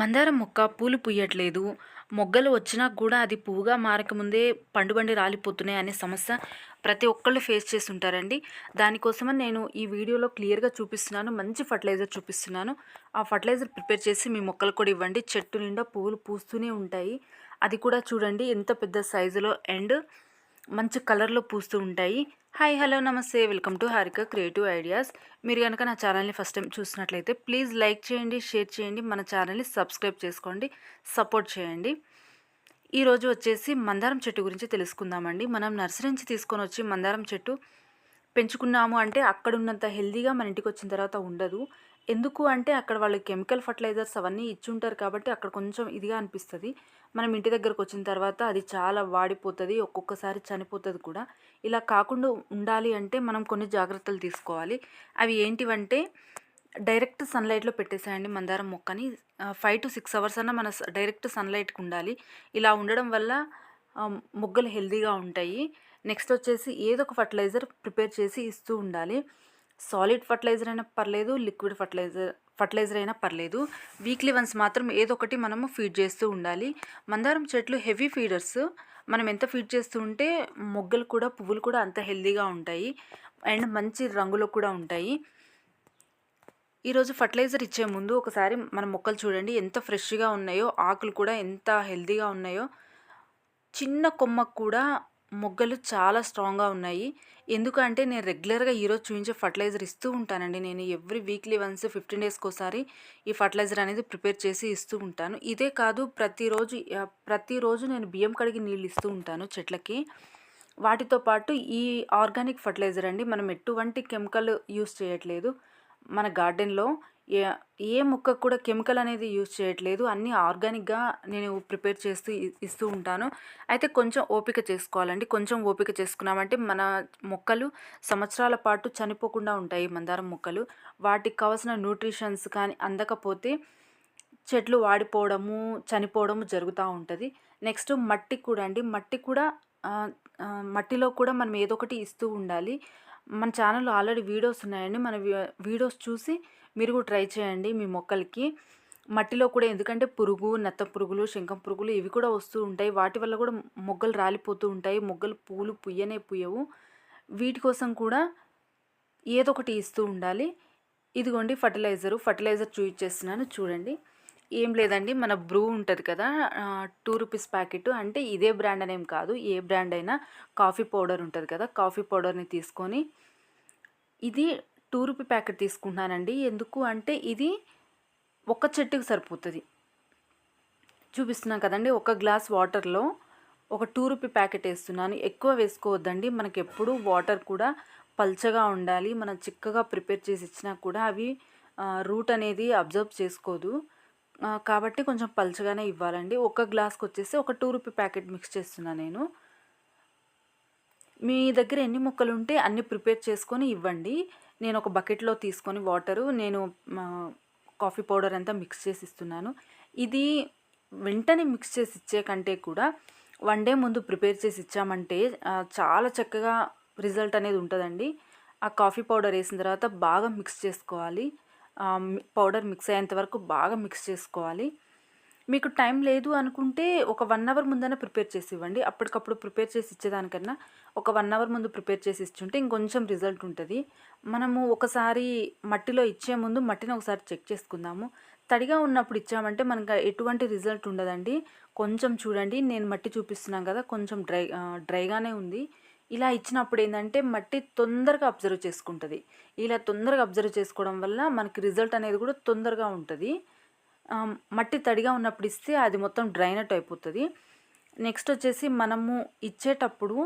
మందారం మొక్క పూలు పూయట్లేదు. మొగ్గలు వచ్చినా కూడా అది పువ్వుగా మారకముందే పండుబండి రాలిపోతున్నాయి అనే సమస్య ప్రతి ఒక్కళ్ళు ఫేస్ చేసి ఉంటారండి దానికోసమని నేను ఈ వీడియోలో క్లియర్గా చూపిస్తున్నాను. మంచి ఫర్టిలైజర్ చూపిస్తున్నాను. ఆ ఫర్టిలైజర్ ప్రిపేర్ చేసి మీ మొక్కలు కూడా ఇవ్వండి. చెట్టు నిండా పువ్వులు పూస్తూనే ఉంటాయి. అది కూడా చూడండి ఎంత పెద్ద సైజులో అండ్ మంచి కలర్లో పూస్తూ ఉంటాయి. హాయ్ హలో నమస్తే. Welcome to Harika creative ideas. మీరు కనుక నా ఛానల్ని ఫస్ట్ టైం చూసినట్లయితే ప్లీజ్ లైక్ చేయండి షేర్ చేయండి మన ఛానల్ని సబ్స్క్రైబ్ చేసుకోండి సపోర్ట్ చేయండి. ఈరోజు వచ్చేసి మందారం చెట్టు గురించి తెలుసుకుందామండి. మనం నర్సరీ నుంచి తీసుకొని వచ్చి మందారం చెట్టు పెంచుకున్నాము అంటే అక్కడ ఉన్నంత హెల్దీగా మన ఇంటికి వచ్చిన తర్వాత ఉండదు. ఎందుకు అంటే అక్కడ వాళ్ళు కెమికల్ ఫర్టిలైజర్స్ అవన్నీ ఇచ్చి ఉంటారు కాబట్టి అక్కడ కొంచెం ఇదిగా అనిపిస్తుంది. మనం ఇంటి దగ్గరకు వచ్చిన తర్వాత అది చాలా వాడిపోతుంది ఒక్కొక్కసారి చనిపోతుంది కూడా. ఇలా కాకుండా ఉండాలి అంటే మనం కొన్ని జాగ్రత్తలు తీసుకోవాలి. అవి ఏంటివంటే డైరెక్ట్ సన్లైట్లో పెట్టేసేయండి మందారం మొక్కని. ఫైవ్ టు సిక్స్ అవర్స్ అన్న మన డైరెక్ట్ సన్లైట్కి ఉండాలి. ఇలా ఉండడం వల్ల మొగ్గలు హెల్తీగా ఉంటాయి. నెక్స్ట్ వచ్చేసి ఏదో ఒక ఫర్టిలైజర్ ప్రిపేర్ చేసి ఇస్తూ ఉండాలి. సాలిడ్ ఫర్టిలైజర్ అయినా పర్లేదు లిక్విడ్ ఫర్టిలైజర్ ఫర్టిలైజర్ అయినా పర్లేదు. వీక్లీ వన్స్ మాత్రం ఏదో ఒకటి మనము ఫీడ్ చేస్తూ ఉండాలి. మందారం చెట్లు హెవీ ఫీడర్స్. మనం ఎంత ఫీడ్ చేస్తూ ఉంటే మొగ్గలు కూడా పువ్వులు కూడా అంత హెల్దీగా ఉంటాయి. అండ్ మంచి రంగులో కూడా ఉంటాయి. ఈరోజు ఫర్టిలైజర్ ఇచ్చే ముందు ఒకసారి మన మొక్కలు చూడండి. ఎంత ఫ్రెష్గా ఉన్నాయో ఆకులు కూడా ఎంత హెల్దీగా ఉన్నాయో. చిన్న కొమ్మకు కూడా మొగ్గలు చాలా స్ట్రాంగ్గా ఉన్నాయి. ఎందుకంటే నేను రెగ్యులర్గా ఈరోజు చూపించే ఫర్టిలైజర్ ఇస్తూ ఉంటానండి. నేను ఎవ్రీ వీక్లీ వన్స్ ఫిఫ్టీన్ డేస్కి ఒకసారి ఈ ఫర్టిలైజర్ అనేది ప్రిపేర్ చేసి ఇస్తూ ఉంటాను. ఇదే కాదు ప్రతిరోజు ప్రతిరోజు నేను బియ్యం కడిగి నీళ్ళు ఇస్తూ ఉంటాను చెట్లకి. వాటితో పాటు ఈ ఆర్గానిక్ ఫర్టిలైజర్ అండి మనం ఎటువంటి కెమికల్ యూస్ చేయట్లేదు. మన గార్డెన్లో ఏ ఏ మొక్కకు కూడా కెమికల్ అనేది యూజ్ చేయట్లేదు. అన్నీ ఆర్గానిక్గా నేను ప్రిపేర్ చేస్తూ ఇస్తూ ఉంటాను. అయితే కొంచెం ఓపిక చేసుకోవాలండి. కొంచెం ఓపిక చేసుకున్నామంటే మన మొక్కలు సంవత్సరాల పాటు చనిపోకుండా ఉంటాయి మందారం మొక్కలు. వాటికి కావాల్సిన న్యూట్రిషన్స్ కానీ అందకపోతే చెట్లు వాడిపోవడము చనిపోవడము జరుగుతూ ఉంటుంది. నెక్స్ట్ మట్టి కూడా అండి. మట్టి కూడా మట్టిలో కూడా మనం ఏదో ఒకటి ఇస్తూ ఉండాలి. మన ఛానల్లో ఆల్రెడీ వీడియోస్ ఉన్నాయండి. మన వీడియోస్ చూసి మీరు కూడా ట్రై చేయండి మీ మొక్కలకి. మట్టిలో కూడా ఎందుకంటే పురుగు నత్త పురుగులు శంఖం పురుగులు ఇవి కూడా వస్తూ ఉంటాయి. వాటి వల్ల కూడా మొగ్గలు రాలిపోతూ ఉంటాయి. మొగ్గలు పూలు పుయ్యనే పుయ్యవు. వీటి కోసం కూడా ఏదో ఒకటి ఇస్తూ ఉండాలి. ఇదిగోండి ఫర్టిలైజరు. ఫర్టిలైజర్ చూపించేస్తున్నాను చూడండి. ఏం లేదండి. మన బ్రూ ఉంటుంది కదా టూ రూపీస్ ప్యాకెట్. అంటే ఇదే బ్రాండ్ అనేం కాదు. ఏ బ్రాండ్ అయినా కాఫీ పౌడర్ ఉంటుంది కదా కాఫీ పౌడర్ని తీసుకొని ఇది టూ రూపీ ప్యాకెట్ తీసుకుంటున్నానండి. ఎందుకు అంటే ఇది ఒక చెట్టుకు సరిపోతుంది. చూపిస్తున్నాను కదండి ఒక గ్లాస్ వాటర్లో ఒక టూ రూపీ ప్యాకెట్ వేస్తున్నాను. ఎక్కువ వేసుకోవద్దండి. మనకి ఎప్పుడు వాటర్ కూడా పల్చగా ఉండాలి. మనం చిక్కగా ప్రిపేర్ చేసి ఇచ్చినా కూడా అవి రూట్ అనేది అబ్జర్వ్ చేసుకోదు. కాబట్టి కొంచెం పల్చగానే ఇవ్వాలండి. ఒక గ్లాస్కి వచ్చేసి ఒక టూ రూపీ ప్యాకెట్ మిక్స్ చేస్తున్నాను నేను. మీ దగ్గర ఎన్ని ముక్కలు ఉంటే అన్ని ప్రిపేర్ చేసుకొని ఇవ్వండి. నేను ఒక బకెట్లో తీసుకొని వాటరు నేను కాఫీ పౌడర్ అంతా మిక్స్ చేసి ఇస్తున్నాను. ఇది వెంటనే మిక్స్ చేసి ఇచ్చే కంటే కూడా వన్ డే ముందు ప్రిపేర్ చేసి ఇచ్చామంటే చాలా చక్కగా రిజల్ట్ అనేది ఉంటుందండి. ఆ కాఫీ పౌడర్ వేసిన తర్వాత బాగా మిక్స్ చేసుకోవాలి. పౌడర్ మిక్స్ అయ్యేంత వరకు బాగా మిక్స్ చేసుకోవాలి. మీకు టైం లేదు అనుకుంటే ఒక వన్ అవర్ ముందైనా ప్రిపేర్ చేసి ఇవ్వండి. అప్పటికప్పుడు ప్రిపేర్ చేసి ఇచ్చేదానికన్నా ఒక వన్ అవర్ ముందు ప్రిపేర్ చేసి ఇచ్చుంటే ఇంకొంచెం రిజల్ట్ ఉంటుంది. మనము ఒకసారి మట్టిలో ఇచ్చే ముందు మట్టిని ఒకసారి చెక్ చేసుకుందాము. తడిగా ఉన్నప్పుడు ఇచ్చామంటే మనకు ఎటువంటి రిజల్ట్ ఉండదండి. కొంచెం చూడండి నేను మట్టి చూపిస్తున్నాను కదా కొంచెం డ్రై డ్రైగానే ఉంది. ఇలా ఇచ్చినప్పుడు ఏంటంటే మట్టి తొందరగా అబ్జర్వ్ చేసుకుంటుంది. ఇలా తొందరగా అబ్జర్వ్ చేసుకోవడం వల్ల మనకి రిజల్ట్ అనేది కూడా తొందరగా ఉంటుంది. మట్టి తడిగా ఉన్నప్పుడు ఇస్తే అది మొత్తం డ్రైనట్ అయిపోతుంది. నెక్స్ట్ వచ్చేసి మనము ఇచ్చేటప్పుడు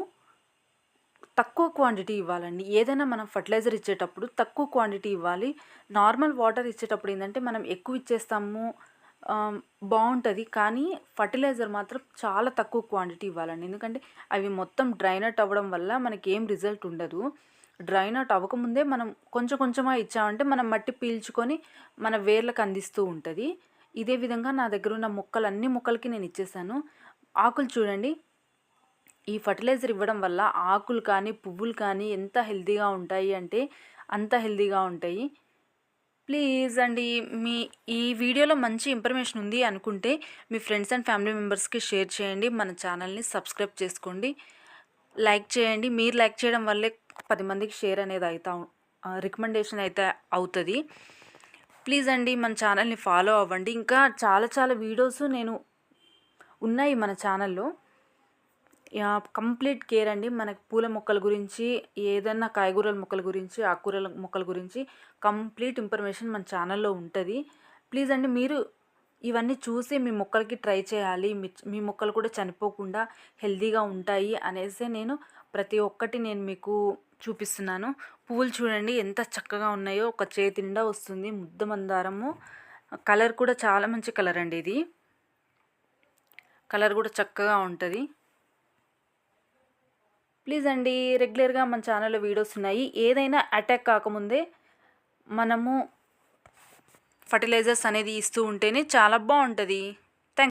తక్కువ క్వాంటిటీ ఇవ్వాలండి. ఏదైనా మనం ఫర్టిలైజర్ ఇచ్చేటప్పుడు తక్కువ క్వాంటిటీ ఇవ్వాలి. నార్మల్ వాటర్ ఇచ్చేటప్పుడు ఏంటంటే మనం ఎక్కువ ఇచ్చేస్తాము. బాగుంటుంది. కానీ ఫర్టిలైజర్ మాత్రం చాలా తక్కువ క్వాంటిటీ ఇవ్వాలండి. ఎందుకంటే అవి మొత్తం డ్రైనట్ అవ్వడం వల్ల మనకి ఏం రిజల్ట్ ఉండదు. డ్రైనట్ అవ్వకముందే మనం కొంచెం కొంచెమా ఇచ్చామంటే మనం మట్టి పీల్చుకొని మన వేర్లకు అందిస్తూ ఉంటుంది. ఇదే విధంగా నా దగ్గర ఉన్న మొక్కలు అన్ని మొక్కలకి నేను ఇచ్చేసాను. ఆకులు చూడండి. ఈ ఫర్టిలైజర్ ఇవ్వడం వల్ల ఆకులు కానీ పువ్వులు కానీ ఎంత హెల్తీగా ఉంటాయి అంటే అంత హెల్తీగా ఉంటాయి. ప్లీజ్ అండి మీ ఈ వీడియోలో మంచి ఇన్ఫర్మేషన్ ఉంది అనుకుంటే మీ ఫ్రెండ్స్ అండ్ ఫ్యామిలీ మెంబర్స్కి షేర్ చేయండి మన ఛానల్ని సబ్స్క్రైబ్ చేసుకోండి. లైక్ చేయండి మీరు లైక్ చేయడం వల్లే పది మందికి షేర్ అనేది అవుతా రికమెండేషన్ అయితే అవుతుంది. ప్లీజ్ అండి మన ఛానల్ని ఫాలో అవ్వండి. ఇంకా చాలా చాలా వీడియోస్ నేను ఉన్నాయి మన ఛానల్లో. కంప్లీట్ కేర్ అండి. మనకి పూల మొక్కల గురించి ఏదన్నా కాయగూరల మొక్కల గురించి ఆకుకూరల మొక్కల గురించి కంప్లీట్ ఇన్ఫర్మేషన్ మన ఛానల్లో ఉంటుంది. ప్లీజ్ అండి మీరు ఇవన్నీ చూసి మీ మొక్కలకి ట్రై చేయాలి. మీ మీ మొక్కలు కూడా చనిపోకుండా హెల్తీగా ఉంటాయి అనేసి నేను ప్రతి ఒక్కటి నేను మీకు చూపిస్తున్నాను. పువ్వులు చూడండి ఎంత చక్కగా ఉన్నాయో. ఒక చేతి నిండా వస్తుంది ముద్ద మందారము. కలర్ కూడా చాలా మంచి కలర్ అండి ఇది. కలర్ కూడా చక్కగా ఉంటుంది. ప్లీజ్ అండి రెగ్యులర్గా మన ఛానల్లో వీడియోస్ ఉన్నాయి. ఏదైనా అటాక్ కాకముందే మనము ఫర్టిలైజర్స్ అనేది ఇస్తూ ఉంటేనే చాలా బాగుంటుంది.